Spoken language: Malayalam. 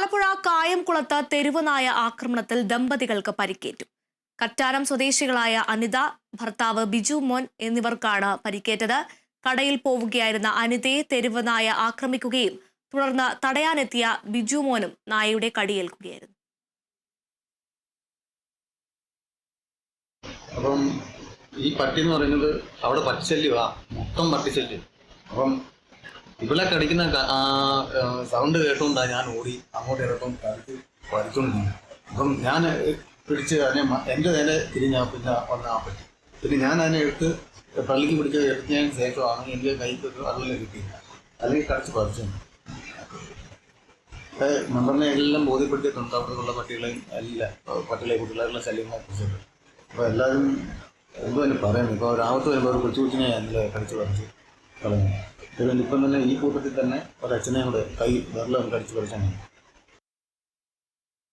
ആലപ്പുഴ കായംകുളത്ത് തെരുവനായ ആക്രമണത്തിൽ ദമ്പതികൾക്ക് പരിക്കേറ്റു. കറ്റാരം സ്വദേശികളായ അനിത ഭർത്താവ് ബിജു മോൻ എന്നിവർക്കാണ് പരിക്കേറ്റത്. കടയിൽ പോവുകയായിരുന്ന അനിതയെ തെരുവനായ ആക്രമിക്കുകയും തുടർന്ന് തടയാനെത്തിയ ബിജു മോനും നായയുടെ കടിയേൽക്കുകയായിരുന്നു. അപ്പം ഈ പട്ടി എന്ന് പറയുന്നത് അവിടെ പട്ടിശല്യമാ മൊത്തം പട്ടിശല്യം അപ്പം ഇവിടെ കടിക്കുന്ന സൗണ്ട് കേട്ടുകൊണ്ടാണ് ഞാൻ ഓടി അങ്ങോട്ട് ഇറക്കം കടിച്ച് വലിച്ചുകൊണ്ടിരുന്നു അപ്പം ഞാൻ പിടിച്ച് അതിനെ എന്റെ നേരെ തിരിഞ്ഞാൽ പിന്നെ വന്നാൽ പറ്റി. പിന്നെ ഞാൻ അതിനെ എടുത്ത് പള്ളിക്ക് പിടിച്ച് എടുത്തതിന് ആണെങ്കിൽ എന്റെ കൈക്ക് അതുപോലെ കിട്ടിയില്ല അല്ലെങ്കിൽ കടിച്ച് പറിച്ചു. മെമ്പറിനെ എല്ലാം ബോധ്യപ്പെടുത്തിയിട്ടുണ്ട്. അവിടെയുള്ള പട്ടികളെയും അല്ല പട്ടികളെ കുട്ടികളെല്ലാം ശല്യങ്ങളെ കുറിച്ചിട്ട്. അപ്പോൾ എല്ലാവരും എന്തോ തന്നെ പറയുന്നു ഇപ്പോൾ ഒരു വരുമ്പോൾ ഒരു കൊച്ചു കൊച്ചിനെ അല്ലേ കടിച്ച് പറിച്ച് കളഞ്ഞു. ഇപ്പം തന്നെ ഈ കൂട്ടത്തിൽ തന്നെ ഒരച്ഛനെ കൂടെ കൈ വിരലം കടിച്ച് പറിച്ചാണ്.